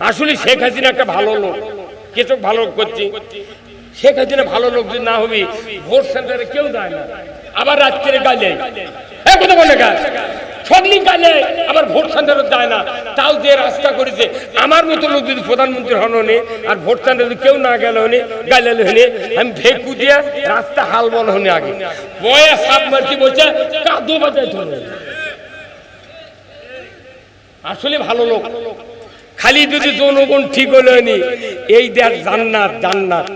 আসলে শেখ হাসিনা একটা ভালো লোক। কিছু ভালো করছি? শেখ হাসিনা ভালো লোক যদি না হবি, ভোট সেন্টারে কেউ যায় না। আবার রাত্রে গালে। হ্যাঁ কথা আবার ভোট সেন্টারে না। তাও যে রাস্তা করেছে। আমার মতো লোক যদি প্রধানমন্ত্রী হন আর ভোট সেন্টারে কেউ না হনে হনে, আমি ভেকু দিয়ে রাস্তা হাল হনে আগে। আসলে ভালো লোক। খালি যদি জনগণ ঠিক হলো নি, এই দেখ জান্নাত জান্নাত।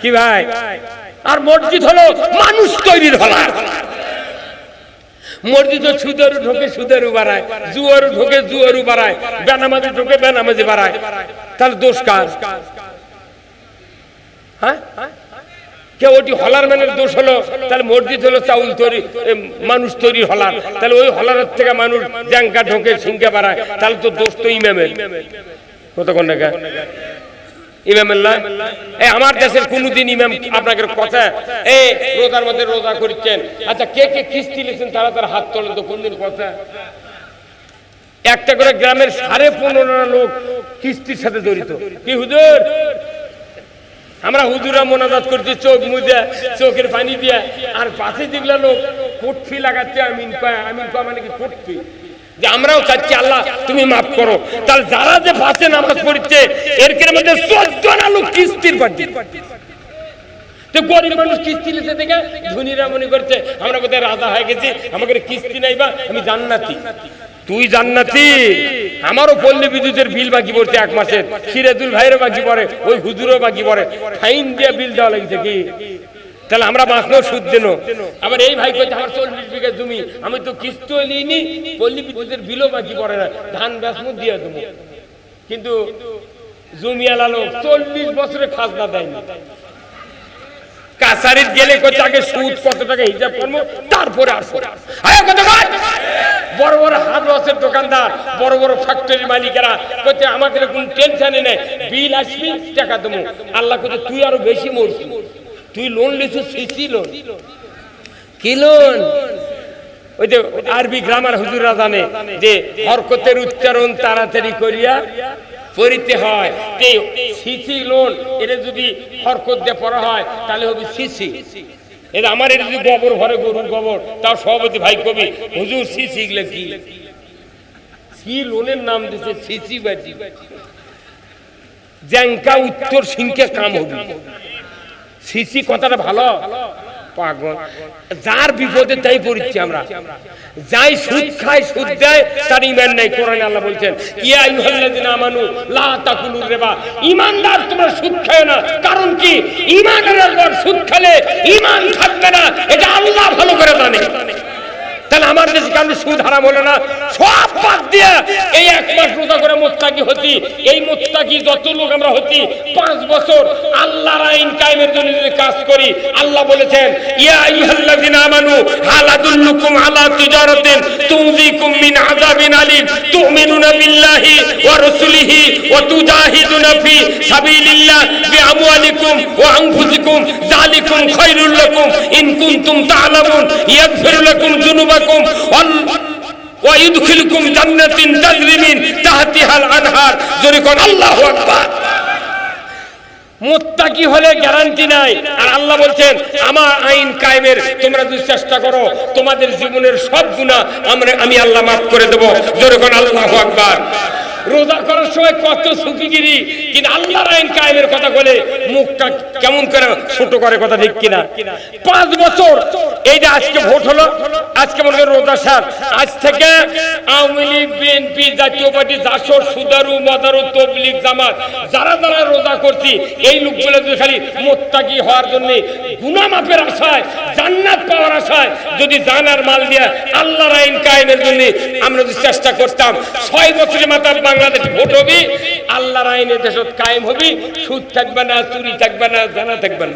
কি ভাই? আর মসজিদ হলো মানুষ তৈরির হলার মসজিদ সুদেরও ঢোকে সুদেরও বাড়ায় জুয়ারও ঢোকে জুয়ারও বাড়ায় বেনামাজি ঢোকে বেনামাজি বাড়ায়। তাহলে দোষ কার? হ্যাঁ? কেউ ওটি হলার ম্যানের দোষ হলো, তাহলে মসজিদ হলো চাউল তৈরি মানুষ তৈরি হলার। তাহলে ওই হলারের থেকে মানুষ জ্যাঙ্কা ঢোকে, সিংকে বাড়ায়, তাহলে তো দোষ তো ইমামের। কতক্ষণ এই আমার দেশের কোনদিন ইমাম আপনাকে কথা, এ, রোজার মধ্যে রোজা করছেন আচ্ছা কে কে কিস্তি লিখছেন তারা তার হাত তোলেন তো, কোনদিন কথা? একটা করে গ্রামের সাড়ে পনেরো লোক কিস্তির সাথে জড়িত। কি হুজুর? আমরা হুজুরা মোনাজাত করছি, চোখ মুজে, চোখের পানি দিয়ে। আর পাশে যেগুলো লোক কোটফি লাগাচ্ছে, আমিন কয় আমিন কয় মানে কি কোটফি? যে আমরাও চাচ্ছি, আল্লাহ তুমি মাফ করো। তাহলে যারা যে পাশে নামাজ পড়ছে এর মধ্যে চোদ্দ লোক কিস্তির পাচ্ছি তো গরিব মানুষ কিস্তি নিতে থেকে ধনীরা মনে করছে, আমরা বোধহয় রাজা হয়ে গেছি আমাকে কিস্তি নাই বা, আমি জান্নাতি। তুই জান্নাতি। আমারও পল্লী বিদ্যুতের বিল বাকি পড়ছে এক মাসের। সিরাজুল ভাইয়েরও বাকি পড়ে, ওই হুজুরও বাকি পড়ে। ফাইন দিয়ে বিল দেওয়া লাগছে কি? তাহলে আমরা বাঁচলেও সুদ দেন আবার এই ভাই কইছে, আমার চল্লিশ বিঘা জমি, আমি তো কিস্তিও নিইনি, পল্লী বিদ্যুতের বিলও বাকি পড়ে না, ধান ব্যাসমু দিয়ে দেবো। কিন্তু জমিয়ালা লোক চল্লিশ বছরে খাজনা দেয়নি। কাছারির গেলে কত আগে সুদ কত টাকা হিসাব করব, তারপরে আসব। কত? বড় বড় লসের দোকানদার, বড় বড় ফ্যাক্টরির মালিকেরা। কইতে, আমাদের কোন টেনশনই নেই। বিল আসবি, টাকা দেবো। আল্লাহ কইতে, তুই আরও বেশি মরছিস তুই লোন লিছু সিসি লোন কি লোন ওই যে আরবি গ্রামার হুজুররা জানে যে, হরকতের উচ্চারণ তাড়াতাড়ি করিয়া পড়িতে হয়। সিসি লোন এটা যদি হরকত দিয়ে পড়া হয়, তাহলে হবে সিসি। এটা আমার এটা যদি গোবর ভরে গরুর গোবর, তাও সভাপতি ভাই কবি। হুজুর সি শিখলে কি? সি লোনের নাম দিচ্ছে সিসি বাজি। জ্যাঙ্কা উত্তর সিংকে কাম হবে। সিসি কথাটা ভালো? পাগল। যার বিপদে তাই পড়ছি আমরা। যাই সুদ খায়, সুদ দেয়, তার ইমান নাই। কোরআন আল্লাহ বলছেন, ইয়া আইয়ুহাল্লাযিনা আমানু, লা তাকুলুর রিবা। ইমানদার তোমরা সুদ খায় না। কারণ কি? ইমানের সুদ খেলে ইমান থাকবে না। এটা আল্লাহ ভালো করে জানে। তাহলে আমার দেশে কেন সুদ হারাম হলো না? সব বাদ দিয়ে এই এক মাস রোজা করে মোত্তাকি হতি। এই মোত্তাকি যত লোক আমরা হতি, পাঁচ বছর আল্লাহর আইন কায়েমের জন্য যদি কাজ করি, আল্লাহ বলেছেন, ইয়া আইয়ুহাল্লাযিনা আমানু, হাল আদুল্লুকুম আলা তিজারাতিন তুযিকুম মিন আযাবিন আলিম, তুমিনুনা বিল্লাহি ওয়া রাসূলিহি ওয়া তুজাহিদুনা ফি সাবিলিল্লাহ ওয়া আনফুসিকুম। যালিকুম খায়রুল লাকুম। ইন কুনতুম লাকুম যুনুবাকুম। ওয়া জান্নাতিন তাজরি মিন তাহতিহাল আনহার। যদি কোন, আল্লাহু আকবার। হলে গ্যারান্টি নাই। আর আল্লাহ বলছেন, আমার আইন কায়েমের, তোমরা যদি চেষ্টা করো, তোমাদের জীবনের সব গুণা আমরা আমি আল্লাহ মাফ করে দেবো। যেরকম আল্লাহ আকবার। রোজা করার সময় কত সুফিগিরি কিন্তু আল্লাহর আইন কায়েমের কথা বলে মুখটা কেমন করে ছোট করে কথা ঠিক কিনা? পাঁচ বছর। এইটা আজকে ভোট হলো, আজকে মনে করেন রোজা সার আজ থেকে আওয়ামী লীগ, বিএনপি, জাতীয় পার্টি জাসর সুদারু, মদারু, তবলিগ, জামাত, যারা যারা রোজা করছি, এই লোকগুলো যদি খালি মোত্তাকি হওয়ার জন্য গুনাহ মাফের আশায়, জান্নাত পাওয়ার আশায় যদি জানার মাল দিয়ে আল্লাহর আইন কায়েমের জন্য আমরা যদি চেষ্টা করতাম, ছয় বছরের মাথা বাংলাদেশ ভোট হবে, আল্লাহর আইনের দেশত কায়েম হবে, সুদ থাকবে না চুরি থাকবে না, জানা থাকবে না।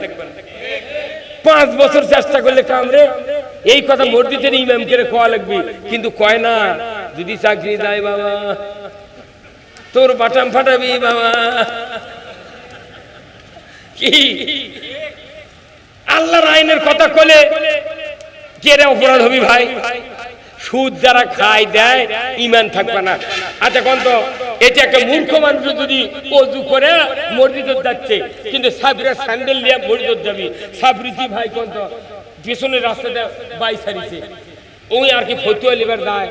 পাঁচ বছর চেষ্টা করলে কামরে এই কথা মসজিদের ইমাম করে কোয়া লাগবে। কিন্তু কয় না, যদি চাকরি দেয় বাবা, তোর বাটাম ফাটাবি বাবা। কি? আল্লাহর আইনের কথা কলে কেরে অপরাধ হবি ভাই? সুদ যারা খায় দেয়, ইমান থাকবে না। আচ্ছা কোন তো এটা একটা মূর্খ মানুষ যদি অজু করে, মসজিদে যাচ্ছে, কিন্তু সাবরিরা স্যান্ডেল নিয়ে মসজিদে যাবি। সাবরিতি ভাই কোন পিছনের রাস্তাটা বাই সারিছে। ওই আর কি ফতুয়া লিবার যায়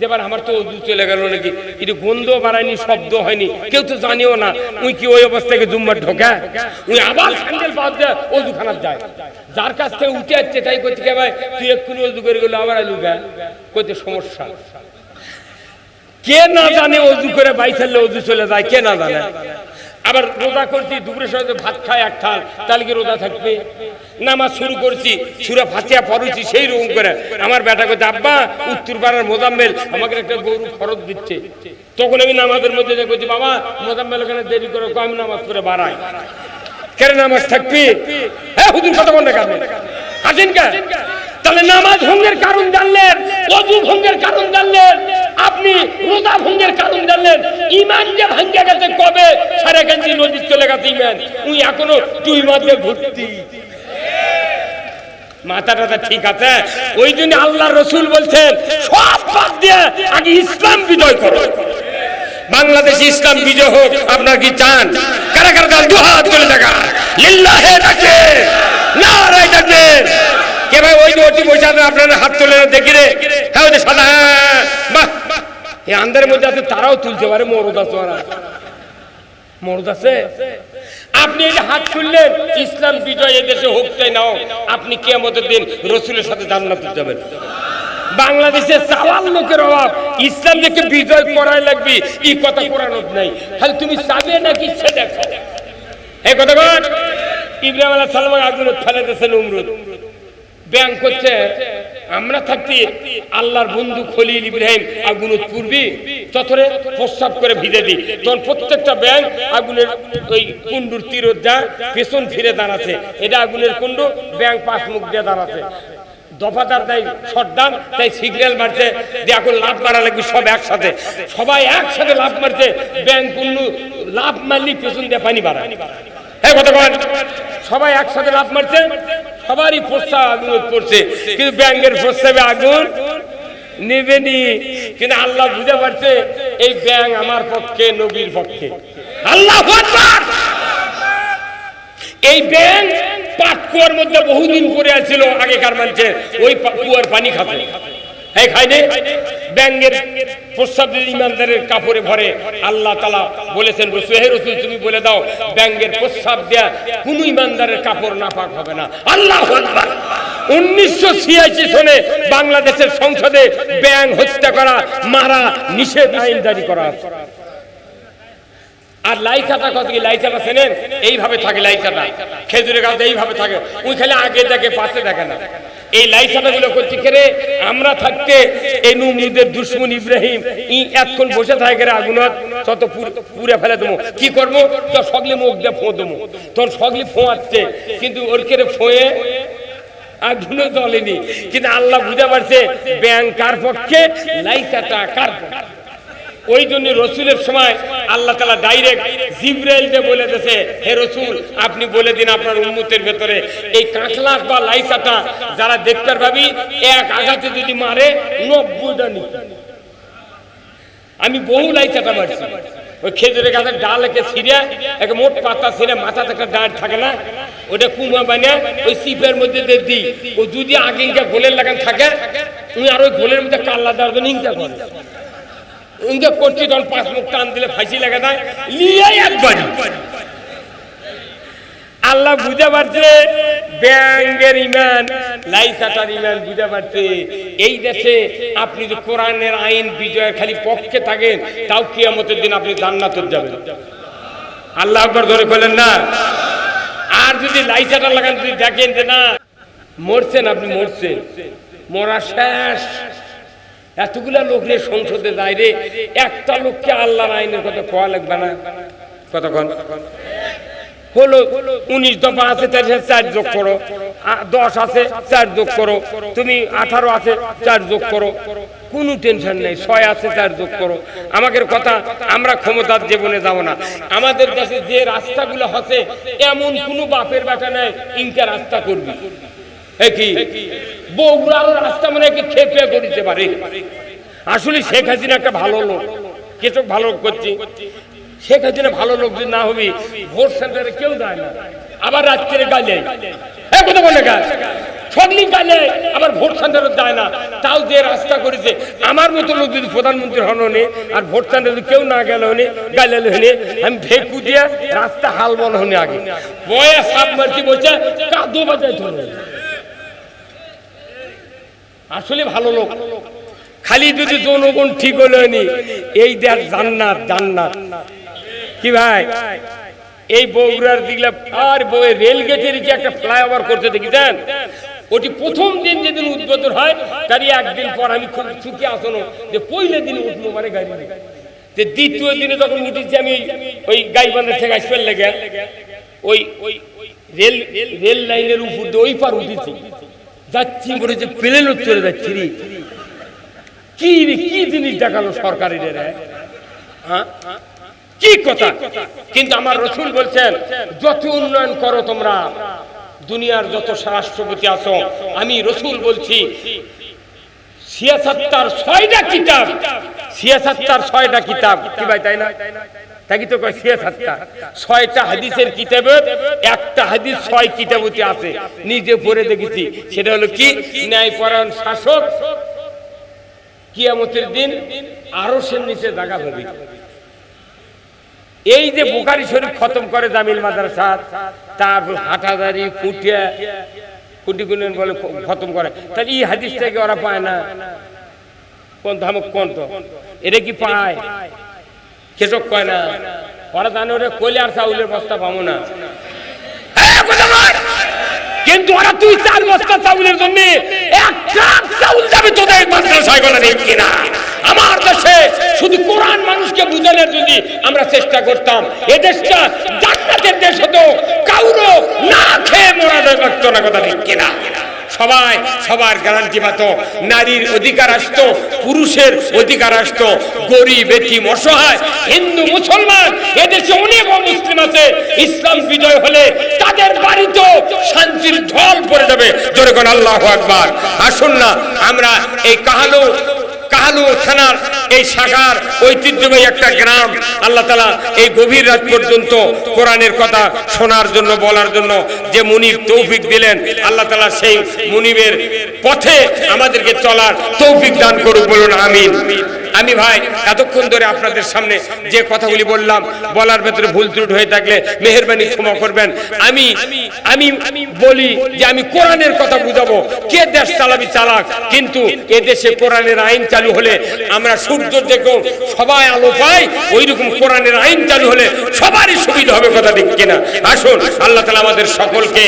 যেবার আমার তো অজু চলে গেল নাকি এটা গন্ধ বাড়ায়নি, শব্দ হয়নি, কেউ তো জানিও না, উই কি ওই অবস্থাকে জুম্মার ঢোকা? উই আবার স্যান্ডেল বাদ দেয় অজু খানার যায়। যার কাছ থেকে উঠে যাচ্ছে তাই করতে কে ভাই, তুই এক্ষুনি অজু করে গেলো আবার আলু গা? করতে সমস্যা। কে না জানে অজু করে বাই ফেললে অজু চলে যায়, কে না জানে? আবার রোজা করছি দুপুরের সময় ভাত খায় এক থাল, তাহলে কি রোজা থাকবে? নামাজ শুরু করছি, সুরা ফাতিয়া পড়ুছি, সেই রকম করে। আমার বেটা করছে আব্বা, উত্তর পাড়ার মোজাম্মেল আমাকে একটা গরু খরচ দিচ্ছে। তখন আমি নামাজের মধ্যে করছি বাবা, মোজাম্মেল ওখানে দেরি করে কম নামাজ করে বাড়াই। কেন নামাজ থাকবি? হ্যাঁ হুদিন কথা বল না কেন? আসেন কে তাহলে নামাজ ভঙ্গের কারণ জানলেন অজু ভঙ্গের কারণ জানলেন, আপনি রোজা ভঙ্গের কারণ জানলেন। ইমান যে ভাঙ্গে গেছে কবে? সাড়ে গেঞ্জি নদীর চলে গেছে ইমান উই এখনও তুই মাঝে ঘুরতি মাথা টাথা ঠিক আছে? ওই জন্য আল্লাহ রসুল বলছেন, সব বাদ দিয়ে আগে ইসলাম বিজয় করো। বাংলাদেশে ইসলাম বিজয় হোক, আপনার কি চান? কারা কারা চান দুহাত চলে দেখা লিল্লাহে ডাকে নারায় ডাকে কে ভাই ওই অতি পয়সা আপনারা হাত তুলে দেখি রে। হ্যাঁ সাদা হ্যাঁ, বাহ এই আন্দারের মধ্যে আছে তারাও তুলতে পারে মরদ আছে ওরা। মরদ আছে? আপনি এই হাত তুললেন ইসলাম বিজয় এদেশে হোক চাই নাও আপনি কেমতের দিন রসুলের সাথে জান্নাতে যাবেন বাংলাদেশে চাওয়ার লোকের অভাব ইসলাম থেকে বিজয় করাই লাগবে এই কথা কোরআনত নাই। খালি তুমি চাবে নাকি ইচ্ছে দেখো। এই কথা ইব্রাহিম আলাহ সালাম আগুন ফেলে দিয়েছেন উমরুদ। ব্যাং করছে, আমরা থাকতে আল্লাহর বন্ধু খলিল ইব্রাহিম আগুন পূর্বি চতরে প্রস্রাব করে ভিজে দিই। তখন প্রত্যেকটা ব্যাং আগুনের ওই কুণ্ডুর তীরত যা পেছন ফিরে দাঁড়াচ্ছে। এটা আগুনের কুণ্ডু ব্যাং পাশ মুখ দিয়ে দাঁড়াচ্ছে। দফাদার তাই শটডাউন, তাই সিগন্যাল মারছে যে এখন লাভ মারা লাগবে সব একসাথে। সবাই একসাথে লাভ মারছে ব্যাংক লাভ মারলি পেছন দিয়ে পানি বাড়ায়। সবাই একসাথে লাভ মারছে, সবারই প্রস্তাব আগুন পড়ছে। কিন্তু ব্যাংকের প্রস্তাবে আগুন নেবেনি। কিন্তু আল্লাহ বুঝে পারছে, এই ব্যাংক আমার পক্ষে, নবীর পক্ষে। আল্লাহ এই ব্যাংক পাট কুয়ার মধ্যে বহুদিন পরে আছিল আগেকার মানুষে ওই কুয়ার পানি খাতে। বাংলাদেশের সংসদে ব্যাং হত্যা করা, মারা, নিষেধ আইন জারি করা। আর লাইচাটা কত কি লাইচাটা এইভাবে থাকে লাইচাটা খেজুরের গাছ এইভাবে থাকে। ওই খালি আগে দেখে, পাশে দেখে না। এই লাইচাটা গুলো করছি কেরে আমরা থাকতে এই নুমনিদের দুশ্মন ইব্রাহিম, ই এতক্ষণ বসে থাকে আগুনত, তত পুর- ফেলে দেবো। কি করব? তো সগলি মুখ দিয়ে ফোঁ দেবো। তখন সগলি ফোঁয়াচ্ছে, কিন্তু ওর কেরে ফোঁয়ে? আগুনও জ্বলেনি। কিন্তু আল্লাহ বুঝে পারছে, ব্যাংক কার পক্ষে? লাইসাটা কার পক্ষে? ওই জন্য রসুলের সময় আল্লাহ তালা ডাইরেক্ট জিব্রাইলকে বলে দিয়েছে, হে রসুল, আপনি বলে দিন আপনার উন্মতের ভেতরে এই কাঁকলাক বা লাইসাটা যারা দেখতে পাবি এক আঘাতে যদি মারে নব্বইটা আমি বহু লাইচাটা মারছি। ওই খেজুরের গাছের ডাল একে ছিঁড়ে, এক মোট পাতা ছিঁড়ে, মাথাতে একটা ডাঁট থাকে না, ওটা কুমা বানিয়ে ওই সিপের মধ্যে দিই। ও যদি আগে গোলের লাগান থাকে তুমি আর ওই গোলের মধ্যে কাল্লা দেওয়ার জন্য করে। ইনকা করছি তখন পাঁচ মুখ টান দিলে ফাঁসি লেগে দেয় লিয়ে একবারই আল্লাহ বুঝে পারছে ব্যাঙ্গের ইমান, লাইসাটার ইমান বুঝে পারছে। এই দেশে আপনি যে কোরআনের আইন বিজয়ের খালি পক্ষে থাকেন, তাও কিয়ামতের দিন আপনি জান্নাতে যাবেন। আল্লাহ আকবর ধরে বলেন না। আর যদি লাইসাটা লাগান, যদি দেখেন যে না, মরছেন আপনি মরছেন। মরা শেষ। এতগুলা লোক রে সংসদে যায় রে, একটা লোককে আল্লাহর আইনের কথা কোয়া লাগবে না? কতক্ষণ? হলো উনিশ দফা আছে তার সাথে চার যোগ করো। দশ আছে, চার যোগ করো। তুমি আঠারো আছে, চার যোগ করো। কোনো টেনশন নেই, ছয় আছে, চার যোগ করো। আমাদের কথা আমরা ক্ষমতার জীবনে যাব না। আমাদের দেশে যে রাস্তাগুলো হচ্ছে, এমন কোনো বাপের বাটা নাই, ইনকা রাস্তা করবি। এ কি বগুড়ারও রাস্তা মনে কি খেপে করিতে পারে। আসলে শেখ হাসিনা একটা ভালো লোক। কেচক ভালো করছি? শেখ হাসিনা ভালো লোক যদি না হবি, ভোট সেন্টারে কেউ দেয় না। আবার রাত্রে গালে। বলে গাছ আবার ভোট সেন্টারে না। তাও যে রাস্তা করেছে। আমার মতো লোক যদি প্রধানমন্ত্রী হন আর ভোট সেন্টারে যদি কেউ না গেল হনে হনে, আমি রাস্তা হাল বন হনে আগে। বয়া সাপ মারছি বলছে, কাদো বাজায় আসলে ভালো লোক। খালি যদি জনগণ ঠিক হলো নি, এই দেখ জান্নাত জান্নাত। কি ভাই? এই বগুড়ার দিকলা আর বউয়ের রেল গেটের যে একটা ফ্লাইওভার করতে দেখেছেন? ওটি প্রথম দিন যেদিন উদ্বোধন হয়, তারই একদিন পর আমি খুব সুখী আসনো যে পইলে দিন উঠবো মানে গাড়ি। যে দ্বিতীয় দিনে যখন উঠেছি আমি ওই- ওই গাইবান্ধা থেকে আসবেন লেগে ওই ওই রেল রেল লাইনের উপর দিয়ে ওই পার উঠেছি। যাচ্ছি বলে যে প্লেন চলে যাচ্ছি রে। কি রে, কি জিনিস দেখাল সরকারের হ্যাঁ? কি কথা? কিন্তু আমার রসুল বলছেন, যত উন্নয়ন করো তোমরা, দুনিয়ার যত রাষ্ট্রপতি আছো, আমি রসুল বলছি সিয়াসাত্তার ছয়টা কিতাব। সিয়াসাত্তার ছয়টা কিতাব। কি ভাই, তাই না? তাই কি তো কয় সিয়াসাত্তা ছয়টা হাদিসের কিতাবে একটা হাদিস ছয় কিতাবতে আছে। নিজে পড়ে দেখেছি। সেটা হলো কি? ন্যায়পরায়ণ শাসক কিয়ামতের দিন আরও সে নিচে জায়গা এই যে বুখারি শরীফ খতম করে জামিল মাদ্রাসা তারপর হাটাদারি, কুটিয়া কুটি গুনেন বলে খতম করে। তাহলে এই হাদিসটাকে ওরা পায় না। কোন ধামক কোন তো? এটা কি পায়? কেসব কয় না? ওরা জানে ওরা কইলে আর চাউলের বস্তা পাবো না। হ্যাঁ, কিন্তু ওরা তুই চার বস্তা চাউলের জন্য এক ট্রাক চাউল যাবে তোদের মাদ্রাসায় বলে নেই কিনা? আমার দেশে শুধু কোরআন মানুষকে বুঝানোর যদি আমরা চেষ্টা করতাম। এ দেশটা জান্নাতের দেশ হতো। কাউরো না খেয়ে মরা লাগতো না কথা ঠিক কিনা? সবাই, সবার গ্যারান্টি পাত। নারীর অধিকার আসতো, পুরুষের অধিকার আসতো। গরিব, এতিম, অসহায়, হিন্দু, মুসলমান, এদেশে অনেক মুসলিম আছে। ইসলাম বিজয় হলে তাদের বাড়িতেও শান্তির ঢল পড়ে যাবে। জোরে কোন আল্লাহ আকবার। আসুন না, আমরা এই কাহালু কাহালু থানার এই শাখার ঐতিহ্যবাহী একটা গ্রাম। আল্লাহ তালা এই গভীর রাত পর্যন্ত কোরআনের কথা শোনার জন্য, বলার জন্য যে মুনিব তৌফিক দিলেন, আল্লাহ তালা সেই মুনিবের পথে আমাদেরকে চলার তৌফিক দান করুক, বলুন আমিন। আমি ভাই, এতক্ষণ ধরে আপনাদের সামনে যে কথাগুলি বললাম, বলার ভেতরে ভুল ত্রুট হয়ে থাকলে মেহরবানি ক্ষমা করবেন। আমি আমি বলি যে আমি কোরআনের কথা বুঝাবো। কে দেশ চালাবি চালাক? কিন্তু এদেশে কোরআনের আইন চালু হলে আমরা সূর্য দেখো, সবাই আলো পাই ওই রকম কোরআনের আইন চালু হলে সবারই সুবিধা হবে কথা ঠিক কিনা। আসুন, আল্লাহ তালা আমাদের সকলকে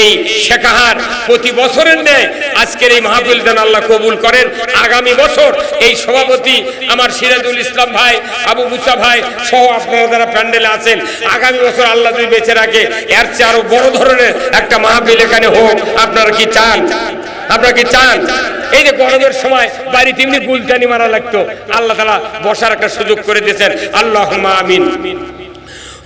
এই শেখাহার প্রতি বছরের নেয় আজকের এই মাহফিল যেন আল্লাহ কবুল করেন। আগামী বছর এই সভাপতি আমার সিরাজুল ইসলাম ভাই, আবু মুসা ভাই সহ আপনারা যারা প্যান্ডেলে আছেন, আগামী বছর আল্লাহ যদি বেঁচে রাখে, এর চেয়ে আরও বড় ধরনের একটা মাহফিল এখানে হোক, আপনারা কি চান? আপনারা কি চান? এই যে গরমের সময় বাড়িতে এমনি গুলটানি মারা লাগতো, আল্লাহ তালা বসার একটা সুযোগ করে দিয়েছেন। আল্লাহ আমিন।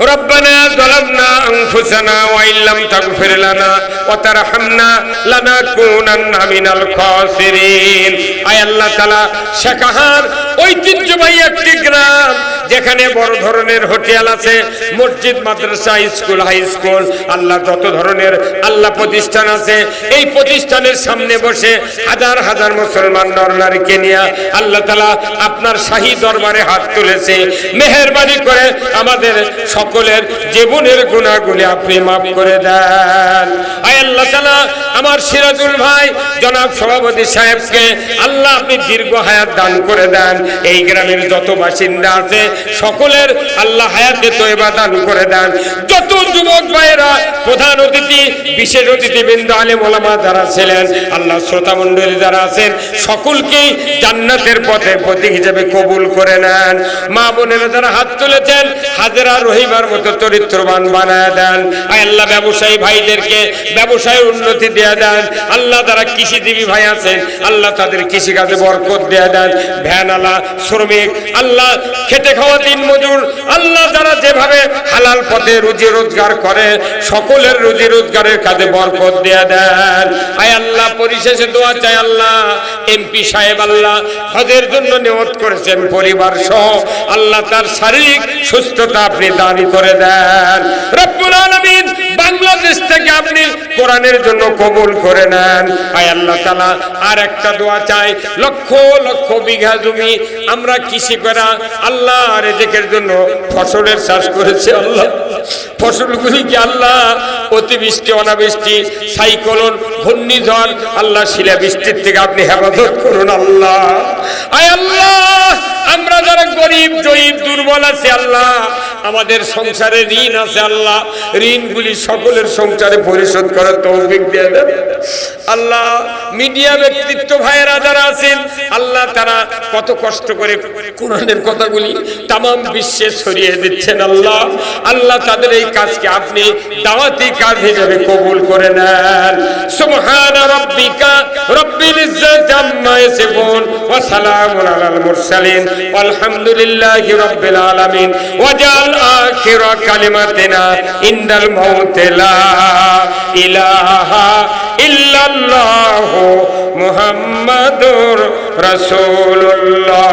ربنا ظلمنا أنفسنا وإن لم تغفر لنا وترحمنا لنكونن من الخاسرين আয় আল্লাহ তাআলা শেখাহার ঐতিহ্যবাহী একটি গ্রাম যেখানে বড় ধরনের হোটেল আছে, মসজিদ, মাদ্রাসা, স্কুল, হাই স্কুল, আল্লাহ যত ধরনের আল্লাহ প্রতিষ্ঠান আছে, এই প্রতিষ্ঠানের সামনে বসে হাজার হাজার মুসলমান নরনারীকে নিয়ে আল্লাহ তালা আপনার শাহী দরবারে হাত তুলেছে। মেহরবানি করে আমাদের সকলের জীবনের গুণাগুলি আপনি মাফ করে দেন। আয় আল্লাহ তালা আমার সিরাজুল ভাই জনাব সভাপতি সাহেবকে আল্লাহ আপনি দীর্ঘ হায়াত দান করে দেন। এই গ্রামের যত বাসিন্দা আছে সকলের আল্লাহ হায়াতে তৈবা দান করে দেন। যত যুবক ভাইয়েরা, প্রধান অতিথি, বিশেষ অতিথি বৃন্দ, আলেম ওলামা যারা ছিলেন আল্লাহ শ্রোতা মণ্ডলী যারা আছেন, সকলকেই জান্নাতের পথে প্রতীক হিসেবে কবুল করে নেন। মা বোনেরা যারা হাত তুলেছেন, হাজেরা রহিমার মতো চরিত্রবান বানায় দেন। আল্লাহ, ব্যবসায়ী ভাইদেরকে ব্যবসায় উন্নতি দেয়া দেন। আল্লাহ যারা কৃষিজীবী ভাই আছেন, আল্লাহ তাদের কৃষিকাজে বরকত দেয়া দেন। ভ্যান আলা, শ্রমিক, আল্লাহ খেটে খাওয়া দিন মজুর, আল্লাহ যারা যেভাবে হালাল পথে রুজি রোজগার করে, সকলের রুজি রোজগারের কাজে বরকত দেয়া দেন। আয় আল্লাহ, পরিশেষে দোয়া চাই আল্লাহ। এমপি সাহেব আল্লাহ, হজের জন্য নিয়ত করেছেন পরিবার সহ। আল্লাহ তার শারীরিক সুস্থতা আপনি দান করে দেন। রব্বুল আলামিন বাংলাদেশ থেকে আপনি কোরআনের জন্য কবুল করে নেন। আয় আল্লাহ তাআলা আর একটা দোয়া চাই। লক্ষ লক্ষ বিঘা জমি আমরা কৃষি করা, আল্লাহ রেজেকের জন্য ফসলের চাষ করেছে আল্লাহ। ফসলগুলি কি আল্লাহ? অতিবৃষ্টি, অনাবৃষ্টি, সাইক্লোন, ঘূর্ণিঝড়, আল্লাহ শিলা বৃষ্টির থেকে আপনি হেফাজত করুন আল্লাহ। আয় আল্লাহ! আমরা যারা গরিব, জয়ীব, দুর্বল আছে আল্লাহ, আমাদের সংসারে ঋণ আছে আল্লাহ, ঋণগুলি সকলের সংসারে পরিশোধ করার তৌফিক দিয়ে দেন। আল্লাহ, মিডিয়া ব্যক্তিত্ব ভাইয়েরা যারা আছেন, আল্লাহ তারা কত কষ্ট করে কোরআনের কথাগুলি তাম বিশ্বে ছড়িয়ে দিচ্ছেন আল্লাহ। আল্লাহ তাদের এই কাজকে আপনি দাওয়াতি কাজ হিসেবে কবুল করে নেন। সুবহান রাব্বিকা রব্বিল ইজ্জাতি আম্মা ইয়াসিফুন ওয়া সালামুন আলাল মুরসালিন। আলহামদুলিল্লাহি রাব্বিল আলামিন। ওয়াজাল আখির কালিমাতিনা ইনদাল মাউত লা ইলাহা ইল্লাল্লাহু মুহাম্মাদুর রাসূলুল্লাহ।